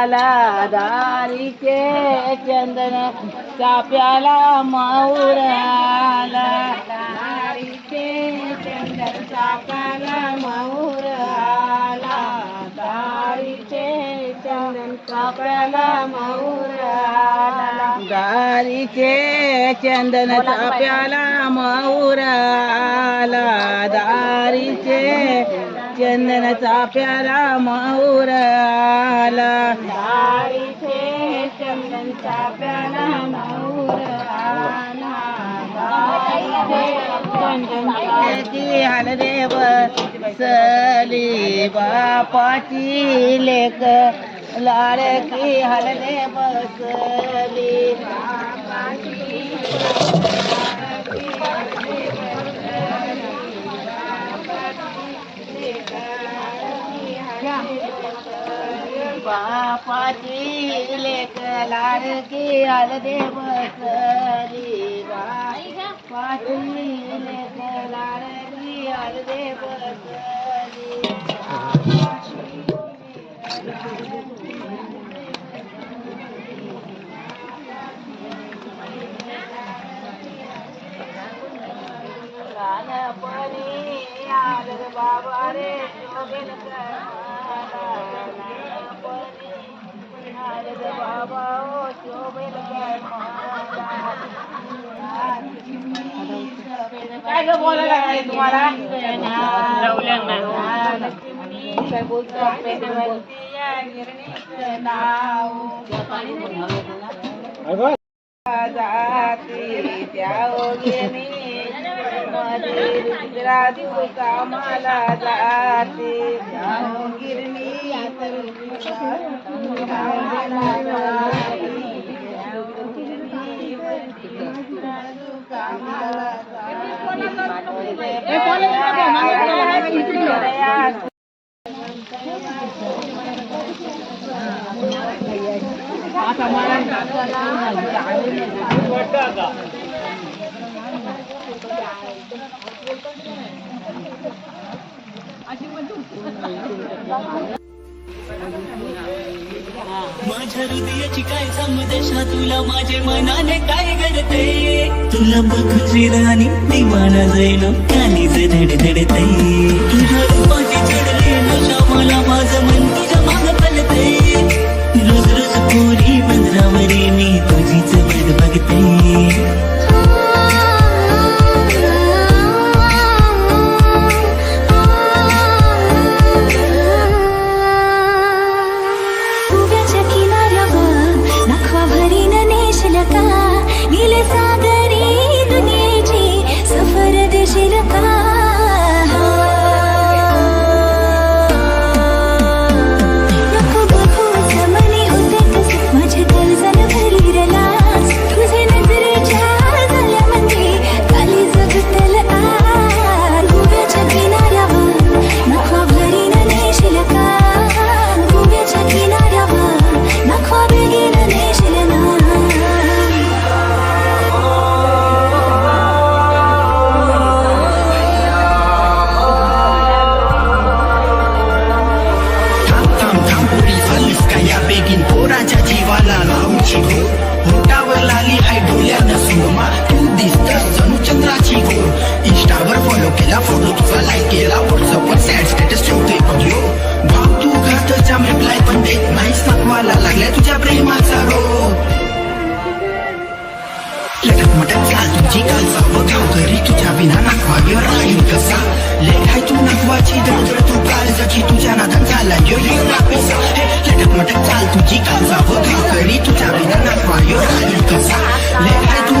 आला दारीचे चंदन चाप्याला माऊर आला दारीचे चंदन चाप्याला माऊर आला दारीचे चंदन चाप्याला माऊर आला दारीचे चंदन चाप्याला माऊर आला दारीचे चंदन चाप्याला माऊर चाप्याला माऊर आला दारीचे हलदेव सली बापाची लेक. लाडकी हलदे सली बापाची लेक. लाडकी हलदे बसली लेक लाडकी हलदे बसली लहानपणी आलं बाबा रे लहानपणी काय ग बोलायला लागले तुम्हाला? काय बोलतो नाव जाती त्या मध्ये रुद्रादी कामाला जाते गिरणी कामाला जाते. कामाला माझ्या हृदयाची काय समदेशा तुला माझे मनाने काय घडते तुला बघूची राणी मी मला जाईन कानीच धडधडते तुझ्या रूपाची चढले नशा मला माझं मन तुझ्या माग पलते रोज रोज कोरी बंदरावरे मी तुझीच वाट बघते चंद्राची घोर होटावर लाली हाय डोल्यानं सुरमा तू दिसत जणू चंद्राची घोर Leghat mătăța, ligical, vă caută ritu cea vina na coagă rain căsa Leghai tu na coagă de drătul cale să citu cea na danțala, eu e la pesa Leghat mătăța, ligical, vă caută ritu cea vina na coagă rain căsa Leghai tu